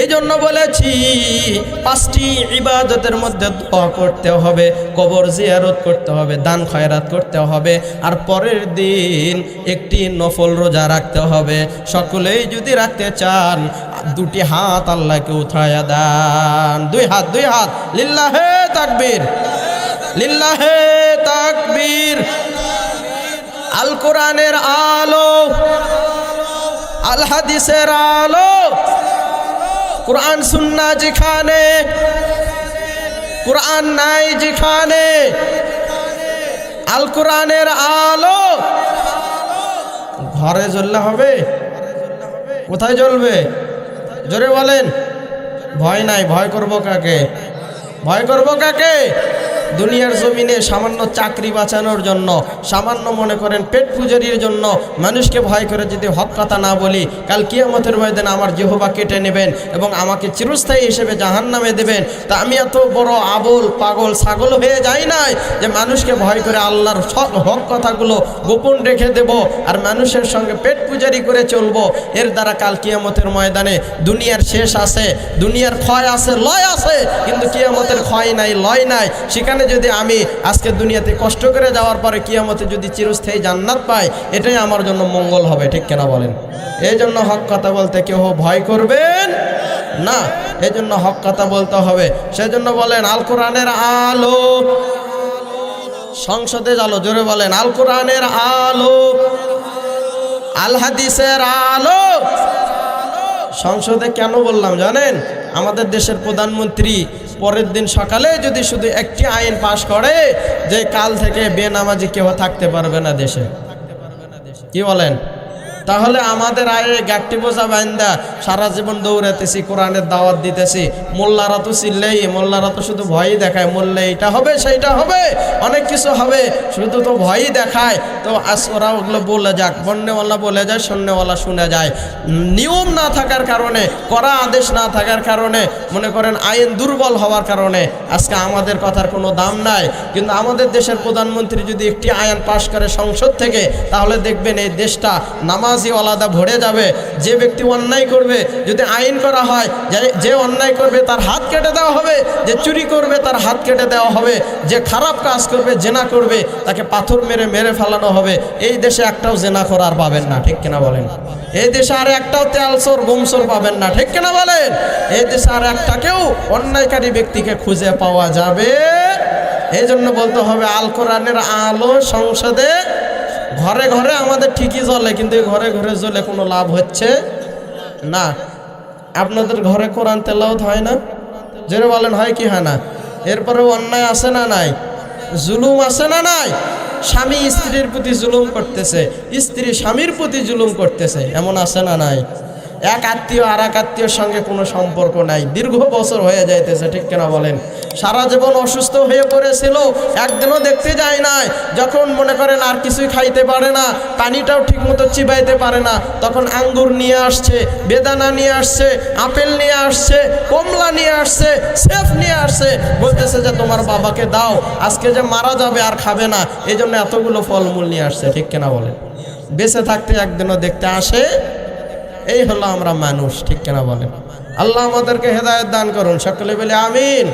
এই জন্য বলেছি, পাঁচটি ইবাদতের মধ্যে দোয়া করতে হবে, কবর জিয়ারত করতে হবে, দান খয়রাত করতে হবে, আর পরের দিন একটি নফল রোজা রাখতে হবে। সকলেই যদি রাখতে চান, দুটি হাত আল্লাহকে উঠায়া দান। দুই হাত দুই হাত। লিল্লাহে তাকবীর। লিল্লাহে তাকবীর। আল কোরআনের আলো। আল হাদিসের আলো। কোরআন সুন্না যেখানে, কোরআন নাই যেখানে আল কোরআনের আলো ঘরে জ্বললে হবে। কোথায় জ্বলবে? জোরে বলেন। ভয় নাই, ভয় করব কাকে? ভয় করব কাকে? দুনিয়ার জমিনে সামান্য চাকরি বাঁচানোর জন্য, সামান্য মনে করেন পেট পুজোরির জন্য মানুষকে ভয় করে যদি হক কথা না বলি, কাল কিয়ামতের ময়দানে আমার জেহবা কেটে নেবেন এবং আমাকে চিরস্থায়ী হিসেবে জাহান নামে দেবেন। তা আমি এত বড় আবল, পাগল, ছাগল হয়ে যাই নাই যে মানুষকে ভয় করে আল্লাহর হক কথাগুলো গোপন রেখে দেব আর মানুষের সঙ্গে পেট পূজারি করে চলবো। এর দ্বারা কাল কিয়ামতের ময়দানে দুনিয়ার শেষ আছে, দুনিয়ার ক্ষয় আছে, লয় আছে, কিন্তু কিয়ামতের ক্ষয় নাই, লয় নাই। সেখানে যদি আমি আজকে দুনিয়াতে কষ্ট করে যাওয়ার পরে কিয়ামতে যদি চিরস্থায়ী জান্নাত পাই, এটাই আমার জন্য মঙ্গল হবে, ঠিক কেনা বলেন? এই জন্য হক কথা বলতে কেউ ভয় করবেন না। এই জন্য হক কথা বলতে হবে। সেজন্য বলেন, আল কোরআনের আলো। সংসদে আলো জোরে বলেন, আল কোরআনের আলো। আল হাদিসের আলো। সংসদে কেন বললাম, জানেন? আমাদের দেশের প্রধানমন্ত্রী পরের দিন সকালে যদি শুধু একটি আইন পাশ করে, যে কাল থেকে বেনামাজি কেউ থাকতে পারবে না দেশে। কি বলেন? তাহলে আমাদের আয়ে গাঠটি বোঝা বাইন্দা সারা জীবন দৌড়াতেছি কোরআনের দাওয়াত দিতেছি। মোল্লারা তো চিল্লেই, মোল্লারা তো শুধু ভয়ই দেখায়, মোল্লে এইটা হবে, সেইটা হবে, অনেক কিছু হবে, শুধু তো ভয়ই দেখায়। তো আজ ওরা ওগুলো বলে যাক, বন্যওয়ালা বলে যায় শূন্যওয়ালা শুনে যায়। নিয়ম না থাকার কারণে করা আদেশ না থাকার কারণে, মনে করেন আইন দুর্বল হওয়ার কারণে আজকে আমাদের কথার কোনো দাম নাই। কিন্তু আমাদের দেশের প্রধানমন্ত্রী যদি একটি আইন পাশ করে সংসদ থেকে, তাহলে দেখবেন এই দেশটা নামাজি আলাদা ভরে যাবে, যে ব্যক্তি অন্যায় করবে, যদি আইন করা হয়, যে- অন্যায় করবে, তার হাত কেটে দেওয়া হবে, যে চুরি করবে, তার হাত কেটে দেওয়া হবে, যে খারাপ কাজ করবে, জেনা করবে, তাকে পাথর মেরে মেরে ফেলানো হবে। এই দেশে একটাও জেনা করার পাবেন না, ঠিক কিনা বলেন? এই দেশে আর একটাও তেলসর, গুমসর পাবেন না, ঠিক কিনা বলেন? এই দেশে আর একটাকেও অন্যায়কারী ব্যক্তিকে খুঁজে পাওয়া যাবে। এই জন্য বলতে হবে, আল কোরআনের আলো সংসদে ঘরে ঘরে আমাদের ঠিকই জ্বলে কিন্তু ঘরে ঘরে জ্বলে কোনো লাভ হচ্ছে না। আপনাদের ঘরে কোরআন তেলাওত হয় না? জোরে বলেন, হয় কি হয় না? এরপরে অন্যায় আছে না নাই? জুলুম আছে না নাই? স্বামী স্ত্রীর প্রতি জুলুম করতেছে, স্ত্রী স্বামীর প্রতি জুলুম করতেছে, এমন আছে না নাই? এক আত্মীয় আর এক আত্মীয়র সঙ্গে কোনো সম্পর্ক নাই। দীর্ঘ বছর হয়ে যাইতেছে, ঠিক কেনা বলেন? সারা জীবন অসুস্থ হয়ে পড়েছিল, একদিনও দেখতে যায় নাই। যখন মনে করেন আর কিছুই খাইতে পারে না, পানিটাও ঠিকমতো চিবাইতে পারে না, তখন আঙ্গুর নিয়ে আসছে, বেদানা নিয়ে আসছে, আপেল নিয়ে আসছে, কমলা নিয়ে আসছে, সেফ নিয়ে আসছে। বলতেছে যে, তোমার বাবাকে দাও, আজকে যে মারা যাবে আর খাবে না এই জন্য এতগুলো ফলমূল নিয়ে আসছে। ঠিক কেনা বলেন? বেঁচে থাকতে একদিনও দেখতে আসে এই হলো আমরা মানুষ, ঠিক কেনা বলেন? আল্লাহ আমাদেরকে হেদায়ত দান করুন, সকলে বলে আমিন।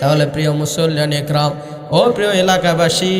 তাহলে প্রিয় মুসল্লান একরাম ও প্রিয় এলাকাবাসী,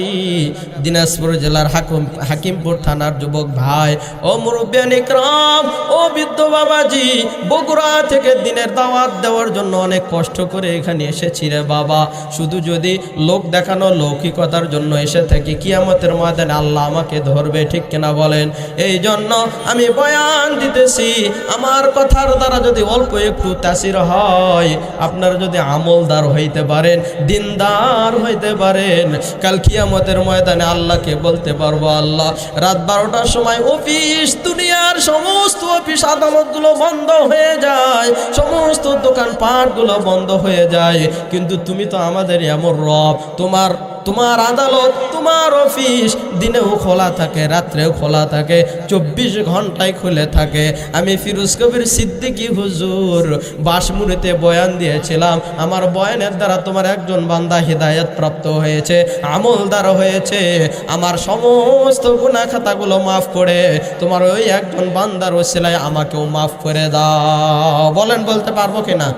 দিনাজপুর জেলার হাকুম হাকিমপুর থানার যুবক ভাই, ও মুরব্বিয়ান ইকরাম ও বৃদ্ধ বাবাজি, বগুড়া থেকে দিনের দাওয়াত দেওয়ার জন্য অনেক কষ্ট করে এখানে এসেছি রে বাবা। শুধু যদি লোক দেখানো লৌকিকতার জন্য এসে থাকি, কিয়ামতের ময়দানে আল্লাহ আমাকে ধরবে, ঠিক কিনা বলেন? এই জন্য আমি বয়ান দিতেছি, আমার কথার দ্বারা যদি অল্প একটু তাসির হয়, আপনারা যদি আমলদার হইতে পারেন, দিনদার হইতে পারেন। কাল কিয়ামতের ময়দানে আল্লাহকে বলতে পারব, আল্লাহ, রাত বারোটার সময় অফিস, দুনিয়ার সমস্ত অফিস আদালতগুলো বন্ধ হয়ে যায়, সমস্ত দোকান পাটগুলো বন্ধ হয়ে যায়। কিন্তু তুমি তো আমাদের এমন রব, তোমার তোমার আদালত, তোমার অফিস দিনেও খোলা থাকে, রাত্রেও খোলা থাকে, চব্বিশ ঘন্টায় খুলে থাকে। আমি ফিরোজ কবির সিদ্দিকী হুজুর, বাসমুড়িতে বয়ান দিয়েছিলাম, আমার বয়ানের দ্বারা তোমার একজন বান্দা হৃদায়ত প্রাপ্ত হয়েছে আমলদার হয়েছে, আমার সমস্ত গুণা খাতাগুলো মাফ করে, তোমার ওই একজন বান্দার ওসিলায় আমাকেও মাফ করে দাও। বলেন, বলতে পারব কিনা?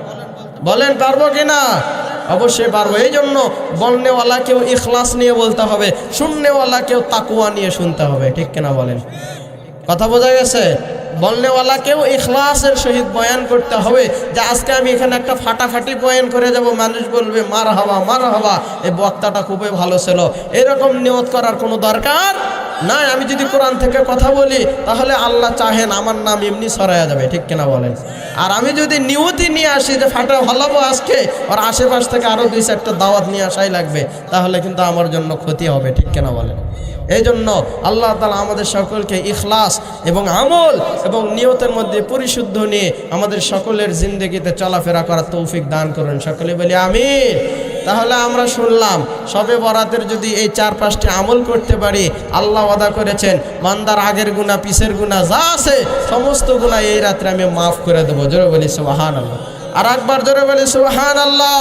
বলেন, পারব কিনা? অবশ্যই পারব এই জন্য বলনেওয়ালাকেও ইখলাস নিয়ে বলতে হবে শুননেওয়ালাকেও তাকুয়া নিয়ে শুনতে হবে। ঠিক কিনা বলেন? কথা বোঝা গেছে? বলনেওয়ালাকেও ইখলাসের সহিত বয়ান করতে হবে। যে আজকে আমি এখানে একটা ফাটাফাটি বয়ান করে যাব মানুষ বলবে মার হওয়া মার হওয়া এই বক্তাটা খুবই ভালো ছিল। এরকম নিয়ত করার কোনো দরকার নাই। আমি যদি কোরআন থেকে কথা বলি, তাহলে আল্লাহ চাহেন আমার নাম এমনি সরাইয়া যাবে। ঠিক কিনা বলেন? আর আমি যদি নিয়তি নিয়ে আসি যে ফাটা হলাবো আজকে আর আশেপাশ থেকে আরও দুই চারটা দাওয়াত নিয়ে আসাই লাগবে, তাহলে কিন্তু আমার জন্য ক্ষতি হবে। ঠিক কিনা বলেন? এই জন্য আল্লাহ তালা আমাদের সকলকে ইখলাস এবং আমল এবং নিয়তের মধ্যে পরিশুদ্ধ নিয়ে আমাদের সকলের জিন্দগিতে চলাফেরা করার তৌফিক দান করুন। সকলে বলি আমিন। তাহলে আমরা শুনলাম, সবে বরাতের যদি এই চার পাঁচটি আমল করতে পারি, আল্লাহ ওয়াদা করেছেন মান্দার আগের গুণা পিসের গুণা যা আছে, সমস্ত গুণা এই রাত্রে আমি মাফ করে দেবো। জোরে বলি সুবাহান আল্লাহ আর একবার জোরে বলি সুবাহান আল্লাহ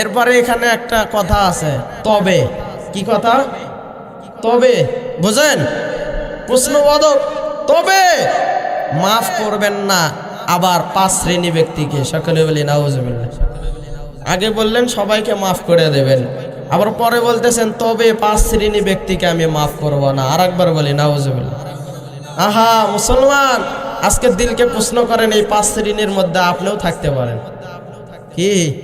এরপরে এখানে একটা কথা আছে, তবে কি কথা? তবে বুঝেন প্রশ্নবোধক, তবে মাফ করবেন না আবার পাঁচ শ্রেণি ব্যক্তিকে। সকলে বলি, নাউজুবিল্লাহ। আগে বললেন, সবাইকে মাফ করে দেবেন। আবার পরে বলতেছেন, তবে পাঁচ শ্রেণি ব্যক্তিকে আমি মাফ করব না। আর একবার বলি, নাউজুবিল্লাহ। আহা, মুসলমান, আজকে দিলকে প্রশ্ন করেন, এই পাঁচ শ্রেণির মধ্যে আপনিও থাকতে পারেন। কি?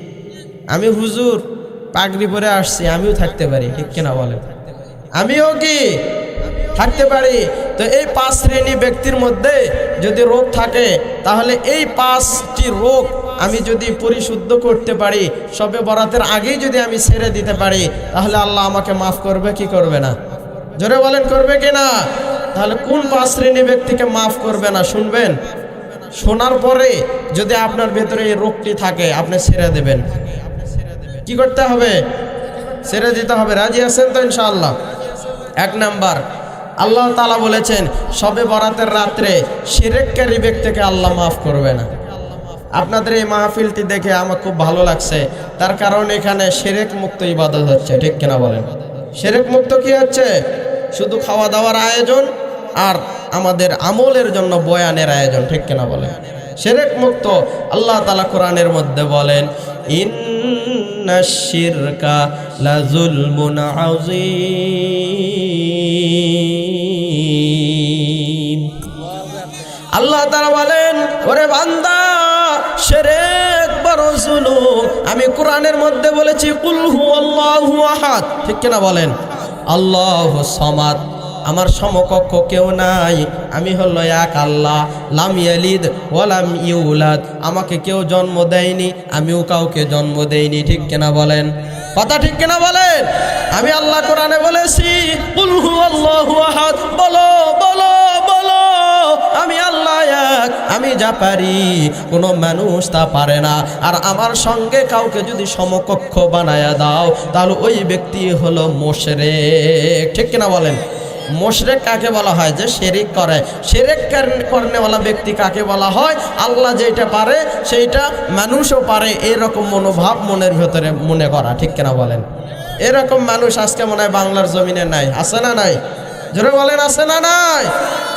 আমি হুজুর পাগড়ি পরে আসছি, আমিও থাকতে পারি, ঠিক কিনা বলেন? আমিও কি? থাকতে পারি। তো এই পাঁচ শ্রেণি ব্যক্তির মধ্যে যদি রোগ থাকে, তাহলে এই পাঁচটি রোগ আমি যদি পরিশুদ্ধ করতে পারি, সবে বরাতের আগেই যদি আমি ছেড়ে দিতে পারি, তাহলে আল্লাহ আমাকে মাফ করবে, কি করবে না? জোরে বলেন, করবে কি না? তাহলে কোন পাঁচ শ্রেণি ব্যক্তিকে মাফ করবে না, শুনবেন? শোনার পরে যদি আপনার ভেতরে এই রোগটি থাকে, আপনি ছেড়ে দেবেন। কি করতে হবে? ছেড়ে দিতে হবে। রাজি আছেন তো ইনশাআল্লাহ? এক নাম্বার, আল্লাহ তালা বলেছেন, সবে বরাতের রাত্রে সিরেককারী ব্যক্তিকে আল্লাহ মাফ করবে না। আপনাদের এই মাহফিলটি দেখে আমার খুব ভালো লাগছে। তার কারণ এখানে সেরেক মুক্ত ইবাদত হচ্ছে, ঠিক কিনা বলেন? সেরেক মুক্ত কি হচ্ছে? শুধু খাওয়া দাওয়ার আয়োজন আর আমাদের আমলের জন্য বয়ানের আয়োজন, ঠিক কিনা বলেন? সেরেক মুক্ত আল্লাহ তালা কোরআনের মধ্যে বলেন, ইন্না শিরকা লাজুলমুন আযীম আল্লাহ তারা বলেন, ওরে বান্দা, সেরেক বড় জুলুম। আমি কোরআনের মধ্যে বলেছি, কুল হু আল্লাহু আহাদ। ঠিক কিনা বলেন? আল্লাহ সমাদ। আমার সমকক্ষ কেউ নাই। আমি হলো এক আল্লাহ। লাম ইয়ালিদ ওয়ালাম ইউলাদ। আমাকে কেউ জন্ম দেয়নি, আমিও কাউকে জন্ম দেইনি। ঠিক কিনা বলেন? কথা ঠিক কিনা বলেন? আমি আল্লাহ কোরআনে বলেছি বলো বলো বলো। আমি আল্লাহ এক, আমি যা পারি, কোনো মানুষ তা পারে না। আর আমার সঙ্গে কাউকে যদি সমকক্ষ বানায়া দাও, তাহলে ওই ব্যক্তি হলো মোশরেক। ঠিক কিনা বলেন? মোশরেক কাকে বলা হয়? যে শেরিক করে। শেরেক করেনেওয়ালা ব্যক্তি কাকে বলা হয়? আল্লাহ যেটা পারে, সেইটা মানুষও পারে। এরকম মনোভাব মনের ভেতরে মনে করা, ঠিক কিনা বলেন? এরকম মানুষ আজকে মনে হয় বাংলার জমিনে নাই। আছে না নাই? জোরে বলেন, আছে না নাই?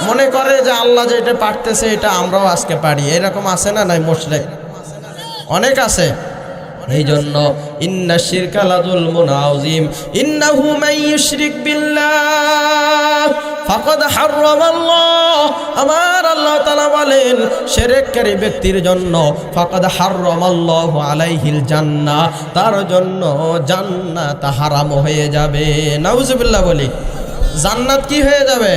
মনে করে যে আল্লাহ যেটা পারতেছে, এটা আমরাও আজকে পারি। এরকম আছে না নাই মোশরেক? অনেক আছে। এই জন্য ইন্না শিরকা লাযুল মুনাউজিম ইন্নাহু ইউশরিক বিল্লাহ। ফাকাদ হারামাল্লাহ আমার আল্লাহ তাআলা বলেন শিরককারী ব্যক্তির জন্য ফাকাদ হারামাল্লাহু আলাইহিল জান্নাহ। তার জন্য জান্নাত হারাম হয়ে যাবে। নাউজুবিল্লাহ বলি। জান্নাত কি হয়ে যাবে?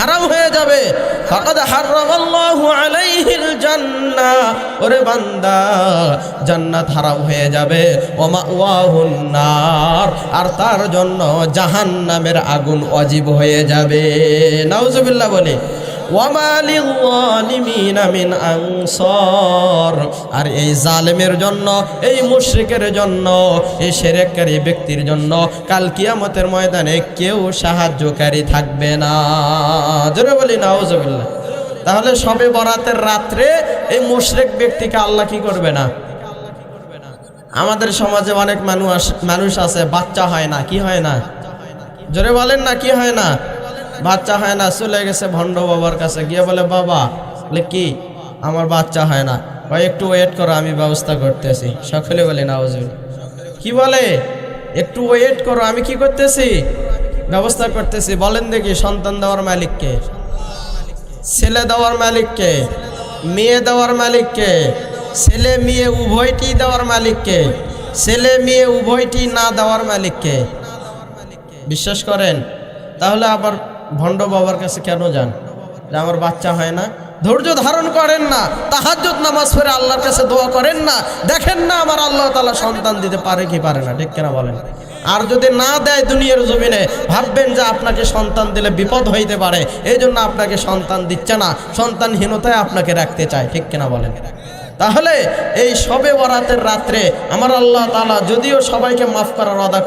হারাম হয়ে যাবে। ফাকাদ হারামাল্লাহু আলাইহিল জান্নাহ। ওরে বান্দা, জান্নাত হারাম হয়ে যাবে। ওয়া মাওয়াহুন নার। আর তার জন্য জাহান্নামের আগুন অজীব হয়ে যাবে। নাউজুবিল্লাহ বলি। আর এই জালেমের জন্য, এই মুশরিকের জন্য, এই শিরককারী ব্যক্তির জন্য কাল কিয়ামতের ময়দানে কেউ সাহায্যকারী থাকবে না। জোরে বলি, নাউজুবিল্লাহ। তাহলে সবে বরাতের রাত্রে এই মুশরিক ব্যক্তিকে আল্লাহ কি করবে না? আমাদের সমাজে অনেক মানুষ মানুষ আছে, বাচ্চা হয় না, কি হয় না? জোরে বলেন না, কি হয় না? বাচ্চা হয় না, চলে গেছে ভণ্ড বাবার কাছে। গিয়ে বলে, বাবা, বলে, কি? আমার বাচ্চা হয় না। ভাই, একটু ওয়েট করো, আমি ব্যবস্থা করতেছি। সকলে বলে না কি বলে? একটু ওয়েট করো, আমি কি করতেছি? ব্যবস্থা করতেছি। বলেন দেখি, সন্তান দেওয়ার মালিককে? ছেলে দেওয়ার মালিককে? মেয়ে দেওয়ার মালিককে? ছেলে, মেয়ে উভয়টি দেওয়ার মালিককে? ছেলে, মেয়ে উভয়টি না দেওয়ার মালিককে? বিশ্বাস করেন? তাহলে আবার ভণ্ড বাবার কাছে কেন যান? যে আমার বাচ্চা হয় না। ধৈর্য ধারণ করেন না। তাহাজ্জুদ নামাজ পড়ে আল্লাহর কাছে দোয়া করেন না। দেখেন না আমার আল্লাহ তাআলা সন্তান দিতে পারে কি পারে না। ঠিক কেনা বলেন? আর যদি না দেয় দুনিয়ার জমিনে, ভাববেন যে আপনাকে সন্তান দিলে বিপদ হইতে পারে। এই জন্য আপনাকে সন্তান দিচ্ছে না। সন্তানহীনতায় আপনাকে রাখতে চায়। ঠিক কিনা বলেন? তাহলে এই সবে বরাতের রাত্রে আমার আল্লাহ তালা যদিও সবাইকে মাফ করার অদা